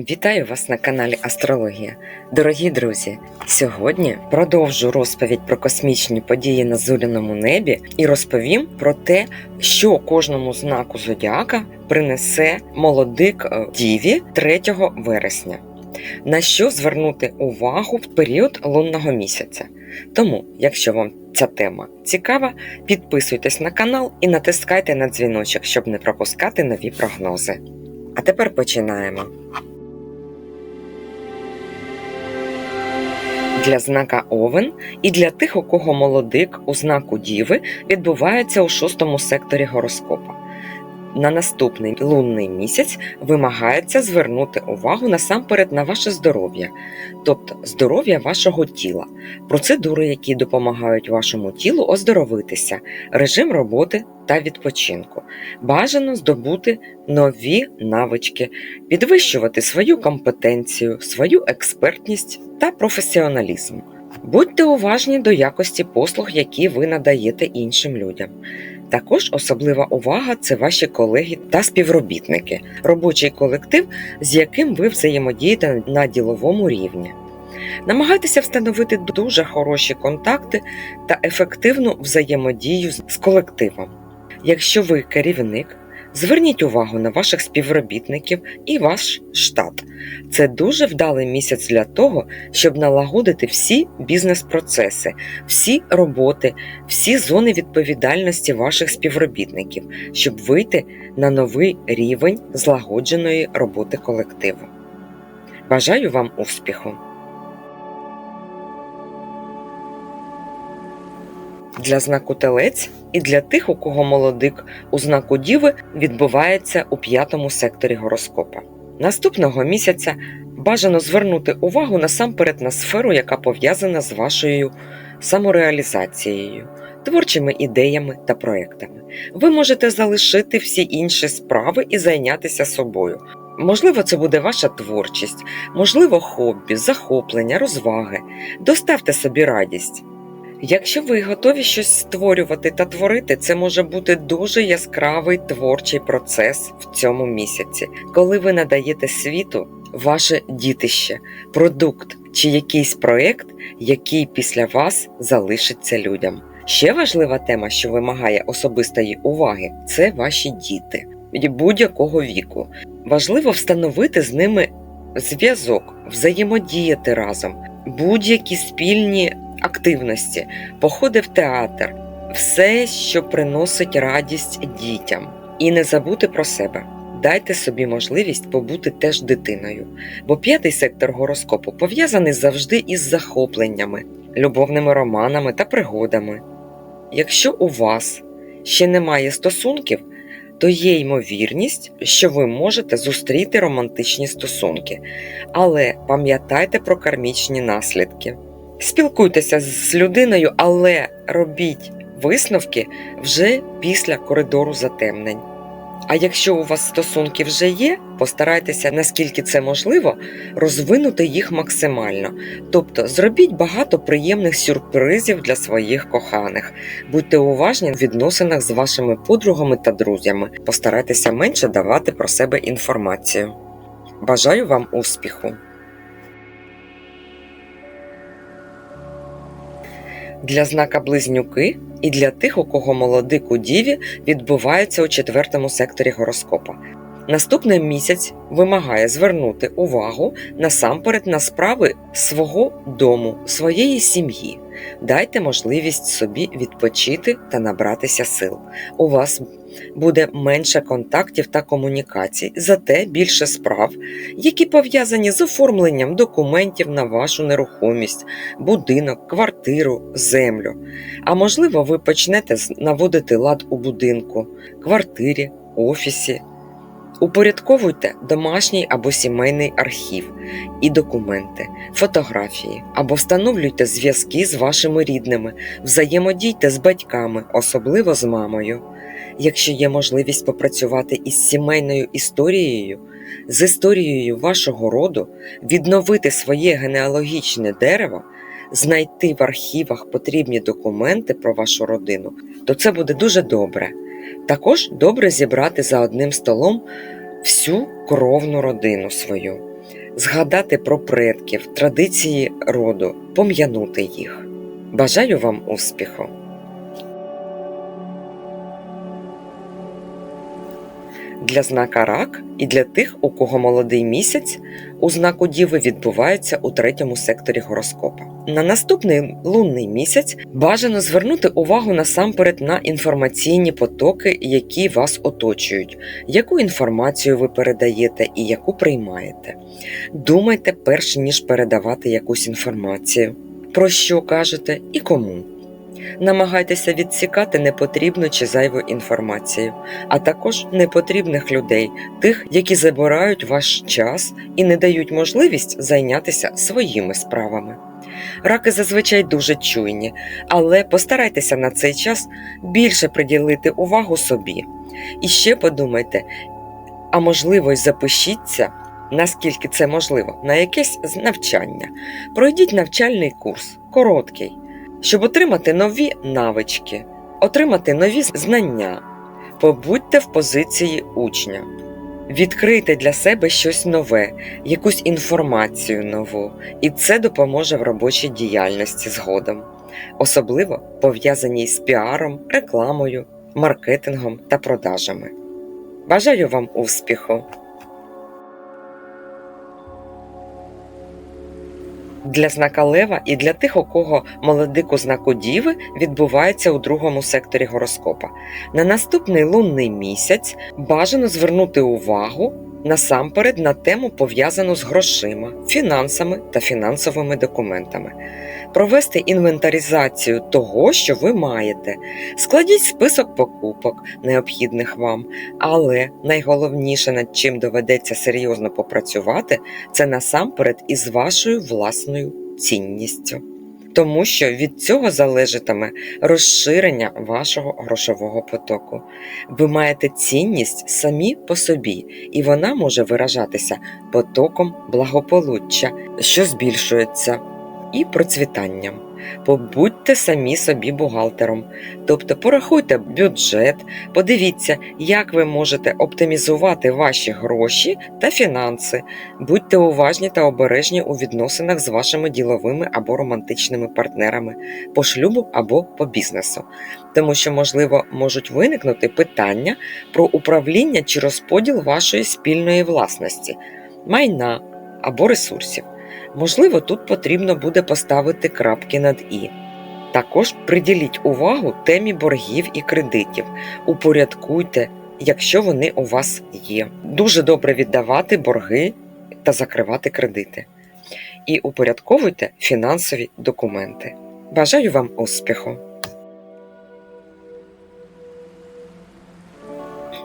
Вітаю вас на каналі Астрологія. Дорогі друзі! Сьогодні продовжу розповідь про космічні події на зоряному небі і розповім про те, що кожному знаку зодіака принесе молодик е, Діві 3 вересня. На що звернути увагу в період лунного місяця. Тому, якщо вам ця тема цікава, підписуйтесь на канал і натискайте на дзвіночок, щоб не пропускати нові прогнози. А тепер починаємо. Для знака Овен і для тих, у кого молодик у знаку Діви відбувається у шостому секторі гороскопа. На наступний лунний місяць вимагається звернути увагу насамперед на ваше здоров'я, тобто здоров'я вашого тіла, процедури, які допомагають вашому тілу оздоровитися, режим роботи та відпочинку. Бажано здобути нові навички, підвищувати свою компетенцію, свою експертність та професіоналізм. Будьте уважні до якості послуг, які ви надаєте іншим людям. Також особлива увага це ваші колеги та співробітники, робочий колектив, з яким ви взаємодієте на діловому рівні. Намагайтеся встановити дуже хороші контакти та ефективну взаємодію з колективом. Якщо ви керівник, зверніть увагу на ваших співробітників і ваш штат. Це дуже вдалий місяць для того, щоб налагодити всі бізнес-процеси, всі роботи, всі зони відповідальності ваших співробітників, щоб вийти на новий рівень злагодженої роботи колективу. Бажаю вам успіху! Для знаку телець і для тих, у кого молодик у знаку Діви відбувається у п'ятому секторі гороскопа. Наступного місяця бажано звернути увагу насамперед на сферу, яка пов'язана з вашою самореалізацією, творчими ідеями та проектами. Ви можете залишити всі інші справи і зайнятися собою. Можливо, це буде ваша творчість, можливо, хобі, захоплення, розваги. Доставте собі радість. Якщо ви готові щось створювати та творити, це може бути дуже яскравий творчий процес в цьому місяці, коли ви надаєте світу ваше дітище, продукт чи якийсь проєкт, який після вас залишиться людям. Ще важлива тема, що вимагає особистої уваги, це ваші діти будь-якого віку. Важливо встановити з ними зв'язок, взаємодіяти разом, будь-які спільні активності, походи в театр, все, що приносить радість дітям. І не забути про себе. Дайте собі можливість побути теж дитиною, бо п'ятий сектор гороскопу пов'язаний завжди із захопленнями, любовними романами та пригодами. Якщо у вас ще немає стосунків, то є ймовірність, що ви можете зустріти романтичні стосунки, але пам'ятайте про кармічні наслідки. Спілкуйтеся з людиною, але робіть висновки вже після коридору затемнень. А якщо у вас стосунки вже є, постарайтеся, наскільки це можливо, розвинути їх максимально. Тобто зробіть багато приємних сюрпризів для своїх коханих, будьте уважні в відносинах з вашими подругами та друзями, постарайтеся менше давати про себе інформацію. Бажаю вам успіху! Для знака близнюки і для тих, у кого молодик у діві відбувається у четвертому секторі гороскопа. Наступний місяць вимагає звернути увагу насамперед на справи свого дому, своєї сім'ї. Дайте можливість собі відпочити та набратися сил. У вас буде менше контактів та комунікацій, зате більше справ, які пов'язані з оформленням документів на вашу нерухомість, будинок, квартиру, землю. А можливо, ви почнете наводити лад у будинку, квартирі, офісі. Упорядковуйте домашній або сімейний архів і документи, фотографії або встановлюйте зв'язки з вашими рідними, взаємодійте з батьками, особливо з мамою. Якщо є можливість попрацювати із сімейною історією, з історією вашого роду, відновити своє генеалогічне дерево, знайти в архівах потрібні документи про вашу родину, то це буде дуже добре. Також добре зібрати за одним столом всю кровну родину свою. згадати про предків, традиції роду, пом'янути їх. Бажаю вам успіху! Для знака рак і для тих, у кого молодий місяць у знаку Діви відбувається у третьому секторі гороскопа. На наступний лунний місяць бажано звернути увагу насамперед на інформаційні потоки, які вас оточують, яку інформацію ви передаєте і яку приймаєте. Думайте перш ніж передавати якусь інформацію, про що кажете і кому. Намагайтеся відсікати непотрібну чи зайву інформацію, а також непотрібних людей, тих, які забирають ваш час і не дають можливість зайнятися своїми справами. Раки зазвичай дуже чуйні, але постарайтеся на цей час більше приділити увагу собі. І ще подумайте, а можливо, й запишіться, наскільки це можливо, на якесь навчання. Пройдіть навчальний курс, короткий щоб отримати нові навички, отримати нові знання, побудьте в позиції учня. Відкрийте для себе щось нове, якусь інформацію нову, і це допоможе в робочій діяльності згодом, особливо пов'язаній з піаром, рекламою, маркетингом та продажами. Бажаю вам успіху! Для знака Лева і для тих, у кого молодику знаку Діви відбувається у другому секторі гороскопа. На наступний лунний місяць бажано звернути увагу насамперед на тему, пов'язану з грошима, фінансами та фінансовими документами. Провести інвентаризацію того, що ви маєте. Складіть список покупок, необхідних вам, але найголовніше, над чим доведеться серйозно попрацювати, це насамперед із вашою власною цінністю. Тому що від цього залежатиме розширення вашого грошового потоку. Ви маєте цінність самі по собі, і вона може виражатися потоком благополуччя, що збільшується, і процвітанням. Побудьте самі собі бухгалтером, тобто порахуйте бюджет, подивіться, як ви можете оптимізувати ваші гроші та фінанси. Будьте уважні та обережні у відносинах з вашими діловими або романтичними партнерами по шлюбу або по бізнесу, тому що, можливо, можуть виникнути питання про управління чи розподіл вашої спільної власності, майна або ресурсів. Можливо, тут потрібно буде поставити крапки над і. Також приділіть увагу темі боргів і кредитів, упорядкуйте, якщо вони у вас є. Дуже добре віддавати борги та закривати кредити. І упорядковуйте фінансові документи. Бажаю вам успіху!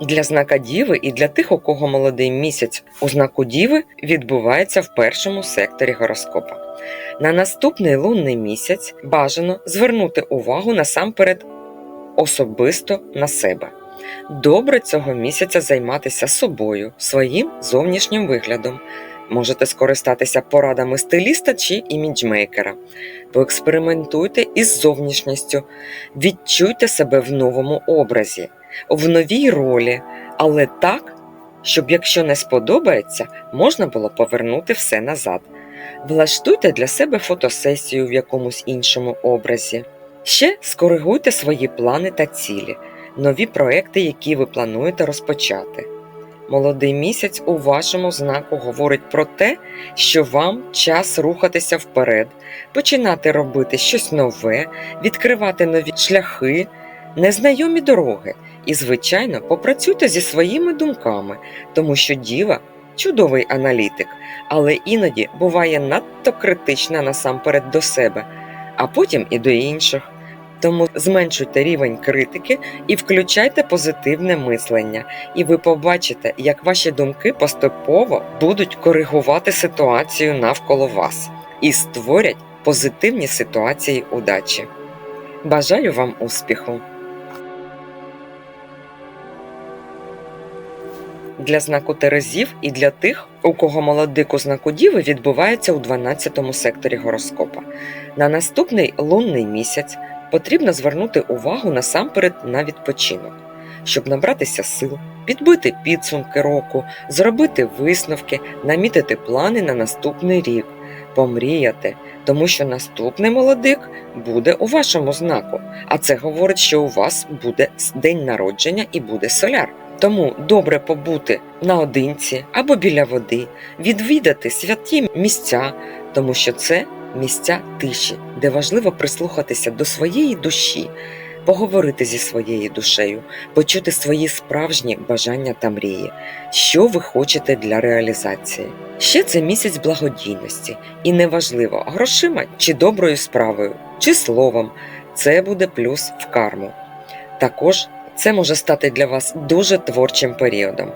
Для знака Діви і для тих, у кого молодий місяць у знаку Діви відбувається в першому секторі гороскопа. На наступний лунний місяць бажано звернути увагу насамперед особисто на себе. Добре цього місяця займатися собою, своїм зовнішнім виглядом. Можете скористатися порадами стиліста чи іміджмейкера. Поекспериментуйте із зовнішністю, відчуйте себе в новому образі в новій ролі, але так, щоб якщо не сподобається, можна було повернути все назад. Влаштуйте для себе фотосесію в якомусь іншому образі. Ще скоригуйте свої плани та цілі, нові проекти, які ви плануєте розпочати. Молодий місяць у вашому знаку говорить про те, що вам час рухатися вперед, починати робити щось нове, відкривати нові шляхи, незнайомі дороги. І, звичайно, попрацюйте зі своїми думками, тому що діва чудовий аналітик, але іноді буває надто критична насамперед до себе, а потім і до інших. Тому зменшуйте рівень критики і включайте позитивне мислення, і ви побачите, як ваші думки поступово будуть коригувати ситуацію навколо вас і створять позитивні ситуації удачі. Бажаю вам успіху! Для знаку Терезів і для тих, у кого молодик у знаку Діви відбувається у 12 секторі гороскопа. На наступний лунний місяць потрібно звернути увагу насамперед на відпочинок. щоб набратися сил, підбити підсумки року, зробити висновки, намітити плани на наступний рік, помріяти, тому що наступний молодик буде у вашому знаку. А це говорить, що у вас буде день народження і буде соляр. Тому добре побути наодинці або біля води, відвідати святі місця, тому що це місця тиші, де важливо прислухатися до своєї душі, поговорити зі своєю душею, почути свої справжні бажання та мрії, що ви хочете для реалізації. Ще це місяць благодійності, і неважливо, грошима чи доброю справою, чи словом, це буде плюс в карму. Також це може стати для вас дуже творчим періодом.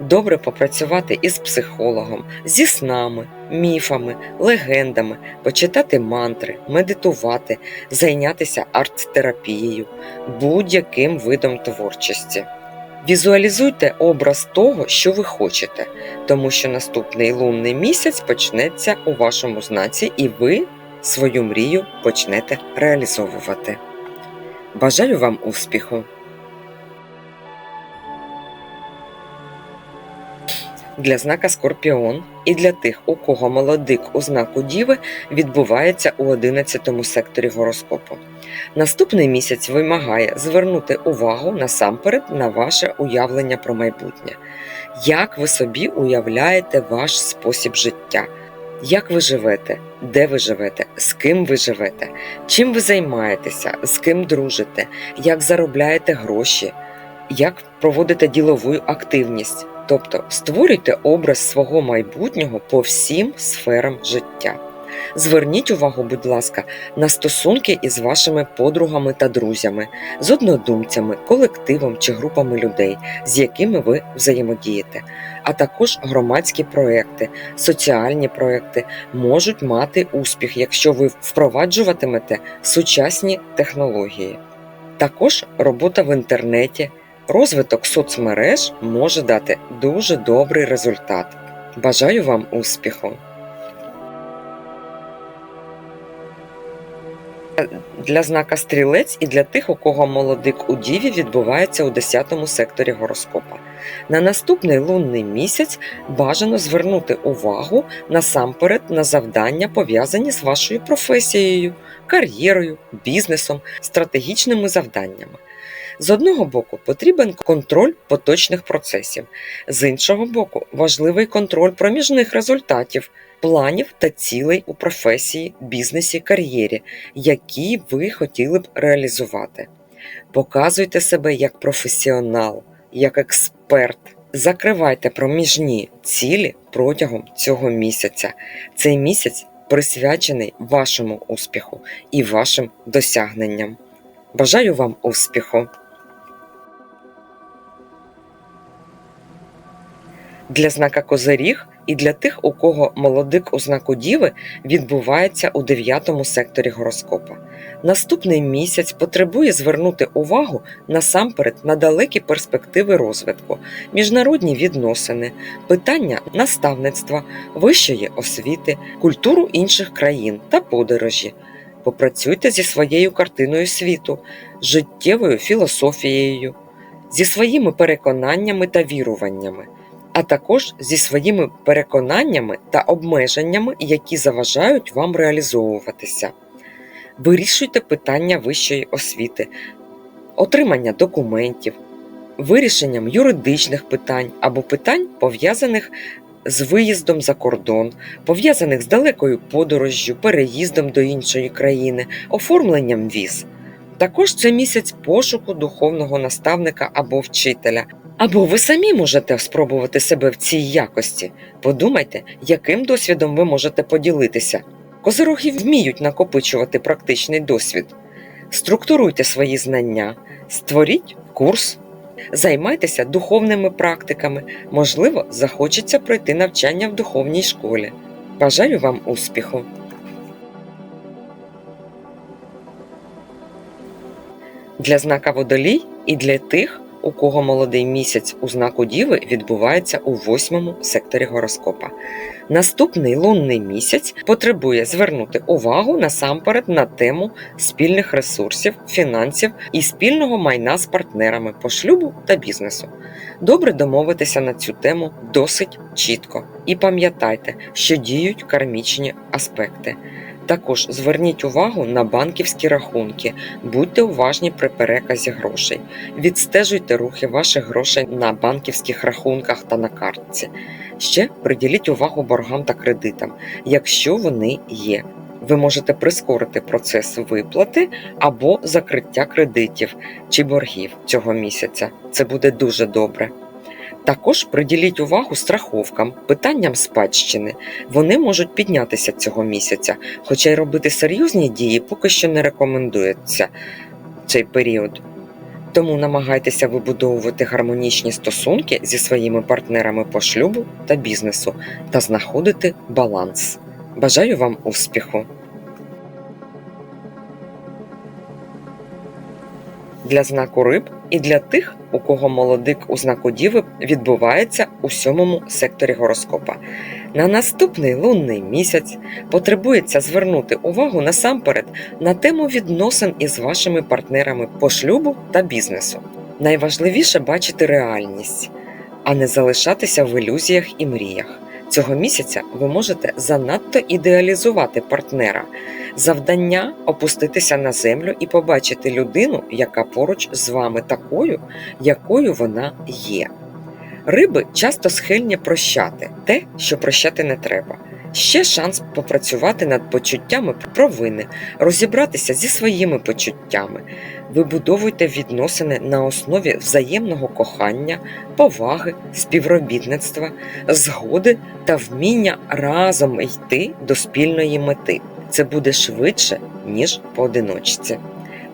Добре попрацювати із психологом, зі снами, міфами, легендами, почитати мантри, медитувати, зайнятися арт-терапією, будь-яким видом творчості. Візуалізуйте образ того, що ви хочете, тому що наступний лунний місяць почнеться у вашому знаці, і ви свою мрію почнете реалізовувати. Бажаю вам успіху! Для знака Скорпіон і для тих, у кого молодик у знаку Діви відбувається у 11 секторі гороскопу. Наступний місяць вимагає звернути увагу насамперед на ваше уявлення про майбутнє, як ви собі уявляєте ваш спосіб життя, як ви живете, де ви живете, з ким ви живете, чим ви займаєтеся, з ким дружите, як заробляєте гроші, як проводите ділову активність. Тобто створюйте образ свого майбутнього по всім сферам життя. Зверніть увагу, будь ласка, на стосунки із вашими подругами та друзями, з однодумцями, колективом чи групами людей, з якими ви взаємодієте, а також громадські проекти, соціальні проекти можуть мати успіх, якщо ви впроваджуватимете сучасні технології. Також робота в інтернеті. Розвиток соцмереж може дати дуже добрий результат. Бажаю вам успіху! Для знака стрілець і для тих, у кого молодик у діві відбувається у 10 секторі гороскопа. На наступний лунний місяць бажано звернути увагу насамперед на завдання, пов'язані з вашою професією, кар'єрою, бізнесом, стратегічними завданнями. З одного боку потрібен контроль поточних процесів, з іншого боку, важливий контроль проміжних результатів, планів та цілей у професії, бізнесі, кар'єрі, які ви хотіли б реалізувати. Показуйте себе як професіонал, як експерт. Закривайте проміжні цілі протягом цього місяця. Цей місяць присвячений вашому успіху і вашим досягненням. Бажаю вам успіху! Для знака Козиріг і для тих, у кого молодик у знаку Діви відбувається у 9 секторі гороскопа. Наступний місяць потребує звернути увагу насамперед на далекі перспективи розвитку, міжнародні відносини, питання наставництва, вищої освіти, культуру інших країн та подорожі. Попрацюйте зі своєю картиною світу, життєвою філософією, зі своїми переконаннями та віруваннями а також зі своїми переконаннями та обмеженнями, які заважають вам реалізовуватися. Вирішуйте питання вищої освіти, отримання документів, вирішенням юридичних питань або питань, пов'язаних з виїздом за кордон, пов'язаних з далекою подорожжю, переїздом до іншої країни, оформленням віз. Також це місяць пошуку духовного наставника або вчителя. Або ви самі можете спробувати себе в цій якості. Подумайте, яким досвідом ви можете поділитися. Козироги вміють накопичувати практичний досвід. Структуруйте свої знання, створіть курс, займайтеся духовними практиками, можливо, захочеться пройти навчання в духовній школі. Бажаю вам успіху! Для знака водолій і для тих, у кого молодий місяць у знаку Діви відбувається у восьмому секторі гороскопа. Наступний лунний місяць потребує звернути увагу насамперед на тему спільних ресурсів, фінансів і спільного майна з партнерами по шлюбу та бізнесу. Добре домовитися на цю тему досить чітко. І пам'ятайте, що діють кармічні аспекти. Також зверніть увагу на банківські рахунки, будьте уважні при переказі грошей, відстежуйте рухи ваших грошей на банківських рахунках та на картці. Ще приділіть увагу боргам та кредитам, якщо вони є. Ви можете прискорити процес виплати або закриття кредитів чи боргів цього місяця. Це буде дуже добре. Також приділіть увагу страховкам, питанням спадщини. Вони можуть піднятися цього місяця, хоча й робити серйозні дії поки що не рекомендується цей період. Тому намагайтеся вибудовувати гармонічні стосунки зі своїми партнерами по шлюбу та бізнесу та знаходити баланс. Бажаю вам успіху! Для знаку риб і для тих, у кого молодик у знаку Діви відбувається у сьомому секторі гороскопа. На наступний лунний місяць потребується звернути увагу насамперед на тему відносин із вашими партнерами по шлюбу та бізнесу. Найважливіше бачити реальність, а не залишатися в ілюзіях і мріях. Цього місяця ви можете занадто ідеалізувати партнера. Завдання опуститися на землю і побачити людину, яка поруч з вами такою, якою вона є. Риби часто схильні прощати те, що прощати не треба. Ще шанс попрацювати над почуттями провини, розібратися зі своїми почуттями. Вибудовуйте відносини на основі взаємного кохання, поваги, співробітництва, згоди та вміння разом йти до спільної мети. Це буде швидше, ніж поодиночці.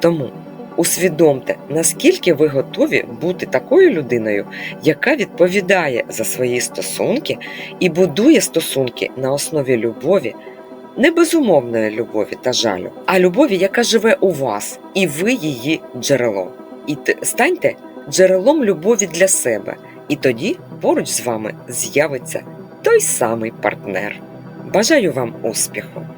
Тому усвідомте, наскільки ви готові бути такою людиною, яка відповідає за свої стосунки і будує стосунки на основі любові, не безумовної любові та жалю, а любові, яка живе у вас, і ви її джерело. І станьте джерелом любові для себе, і тоді поруч з вами з'явиться той самий партнер. Бажаю вам успіху!